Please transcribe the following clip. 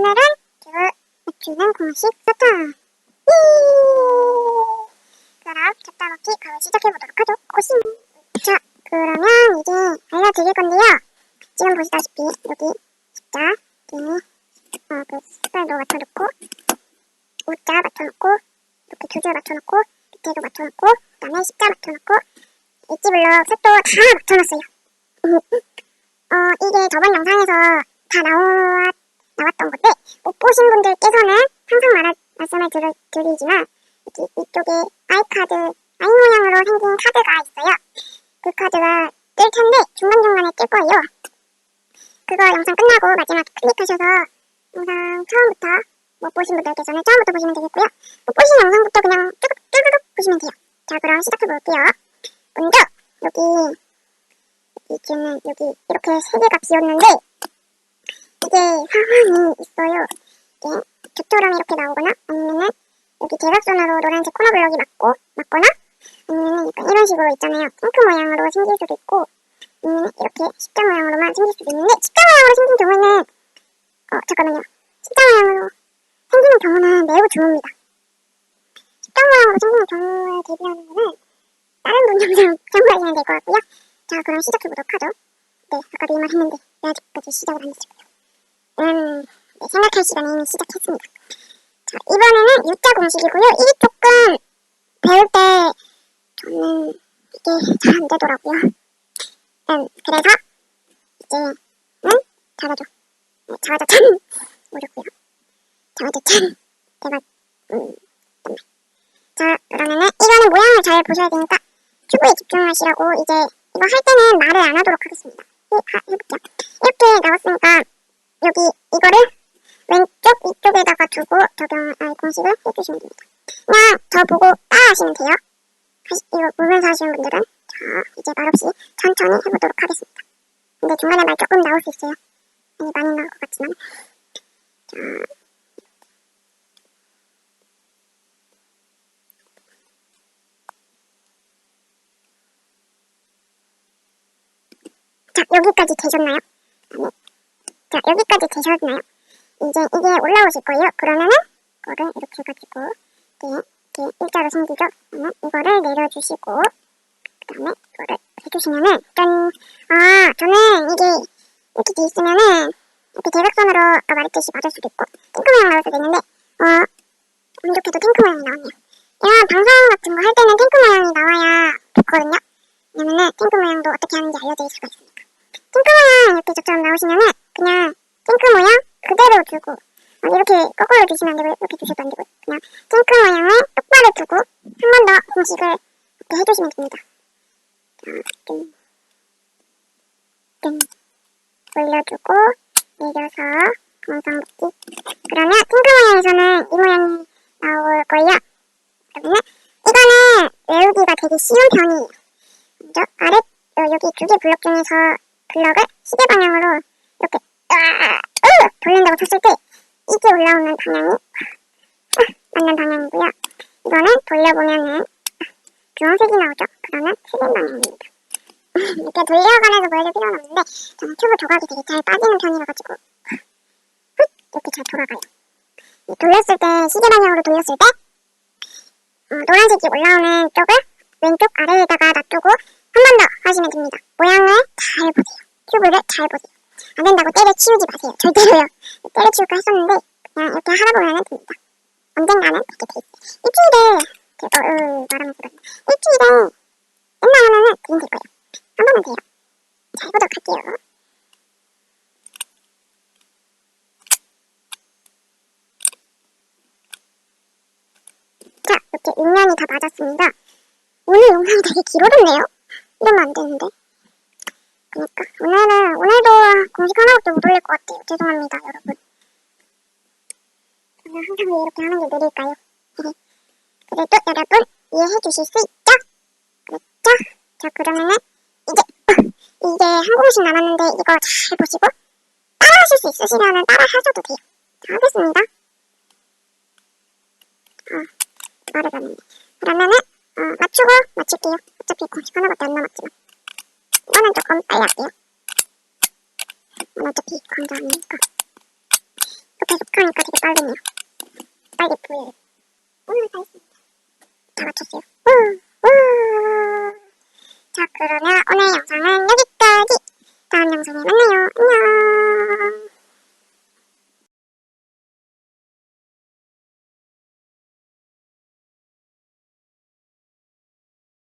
오늘은 듀 맞추는 공식 서터. 예! 그럼 잡다 먹기 바로 시작해보도록 하죠. 고심. 자, 그러면 이제 알려드릴 건데요. 지금 보시다시피 여기 십자, 여기 어, 그 색깔도 맞춰놓고 우자 맞춰놓고 이렇게 두줄 맞춰놓고 밑에도 맞춰놓고 그 다음에 십자 맞춰놓고 엣지 블럭 색도 다 맞춰놨어요. 어, 이게 저번 영상에서 다 나왔, 나왔던 건데, 못 보신 분들께서는 항상 말, 말씀을 드리, 드리지만, 여기 이쪽에 아이카드, 아이 모양으로 생긴 카드가 있어요. 그 카드가 뜰 텐데, 중간중간에 뜰 거예요. 그거 영상 끝나고 마지막에 클릭하셔서, 영상 처음부터 못 보신 분들께서는 처음부터 보시면 되겠고요. 못 보신 영상부터 그냥 쭈르륵 보시면 돼요. 자, 그럼 시작해 볼게요. 먼저, 여기, 이쯤은 여기 이렇게 세 개가 비었는데 상황이 있어요. 이게 겹처럼 이렇게 나오거나 아니면은 여기 대각선으로 노란색 코너 블럭이 맞고 맞거나 아니면은 약간 이런 식으로 있잖아요. 핑크 모양으로 생길 수도 있고 아니면 이렇게 십자 모양으로만 생길 수도 있는데 십자 모양으로 생긴 경우에는 어 잠깐만요. 십자 모양으로 생기는 경우는 매우 드뭅니다. 십자 모양으로 생기는 경우에 대비하는 거는 다른 분 영상 참고하시면 될 것 같고요. 자, 그럼 시작해보도록 하죠. 네, 아까도 이 말 했는데, 왜 아직까지 시작을 안 했을까요? 음, 네, 생각할 시간에 이미 시작했습니다. 자, 이번에는 U자 공식이고요. 이게 조금 배울 때 저는 이게 잘 안 되더라고요. 음, 그래서 이제는 잘하죠. 네, 잘하죠, 참! 어렵고요. 잘하죠, 참! 제가, 음. 자, 그러면은 이거는 모양을 잘 보셔야 되니까 큐브에 집중하시라고 이제 이거 할 때는 말을 안 하도록 하겠습니다. 이, 아, 해볼게요. 이렇게 나왔으니까 여기 이거를 왼쪽 위쪽에다가 두고 적용 아, 공식을 해주시면 됩니다. 그냥 저 보고 따라하시면 돼요. 하시, 이거 보면서 하시는 분들은 자 이제 말없이 천천히 해보도록 하겠습니다. 근데 중간에 말 조금 나올 수 있어요. 아니 많이 나올 것 같지만 자 자, 여기까지 되셨나요? 네. 자, 여기까지 되셨나요? 이제 이게 올라오실 거예요. 그러면은, 이거를 이렇게 해가지고, 이렇게, 이렇게 일자로 생기죠? 그러면 이거를 내려주시고, 그 다음에 이거를 해주시면은, 짠! 아, 저는 이게 이렇게 돼 있으면은, 이렇게 대각선으로 아까 말했듯이 맞을 수도 있고, 탱크 모양 나올 수도 있는데, 어, 운 좋게도 탱크 모양이 나왔네요. 이런 방송 같은 거 할 때는 탱크 모양이 나와야 좋거든요. 왜냐면은 탱크 모양도 어떻게 하는지 알려드릴 수가 있으니까. 핑크 모양 이렇게 저처럼 나오시면은 그냥 핑크 모양 그대로 두고 어, 이렇게 거꾸로 두시면 안 되고 이렇게 두셔도 안 되고 그냥 핑크 모양을 똑바로 두고 한 번 더 공식을 이렇게 해주시면 됩니다. 자, 좀, 좀 올려주고 내려서 공성 묶기 그러면 핑크 모양에서는 이 모양이 나올 거예요. 그러면 이거는 외우기가 되게 쉬운 편이에요. 먼저 아래 어, 여기 두 개 블럭 중에서 블럭을 시계 방향으로 이렇게 으아, 으, 돌린다고 쳤을 때 이게 올라오는 방향이 으, 맞는 방향이고요. 이거는 돌려보면은 주황색이 나오죠. 그러면 틀린 방향입니다. 이렇게 돌려가면서 보여줄 필요는 없는데 저는 튜브 조각이 되게 잘 빠지는 편이라 가지고 이렇게 잘 돌아가요. 돌렸을 때 시계 방향으로 돌렸을 때 어, 노란색이 올라오는 쪽을 왼쪽 아래에다가 놔두고 한 번 더 하시면 됩니다. 모양을 잘 보세요. 큐브를 잘 보세요. 안 된다고 때려치우지 마세요. 절대로요. 때려치울까 했었는데 그냥 이렇게 하다 보면 됩니다. 언젠가는 그렇게 돼 있어요. 일주일에 제가 어, 말하면서 그런다. 일주일에 끝나면은 그림 될 거예요. 한 번만 돼요. 자, 해보도록 할게요. 자, 이렇게 윗면이 다 맞았습니다. 오늘 영상이 되게 길어졌네요. 이러면 안 되는데. 그니까 오늘은 오늘도 공식 하나밖에 못 올릴 것 같아요. 죄송합니다, 여러분. 저는 항상 왜 이렇게 하는 게 느릴까요? 그래도 여러분 이해해 주실 수 있죠? 그렇죠? 자 그러면은 이제 이제 한 공씩 남았는데 이거 잘 보시고 따라 하실 수 있으시면은 따라 하셔도 돼요. 자 하겠습니다. 어, 말을 안 했네. 그러면은 어, 맞추고 맞출게요. 어차피 공식 하나밖에 안 남았지만. 이거는 조금 빨리 할게요 어차피 광장이니까 또 계속 하니까 되게 떨리네요 빨리 보여요 오늘 다 했습니다 다 맞췄어요 우우 자 그러면 오늘 영상은 여기까지 다음 영상에 만나요 안녕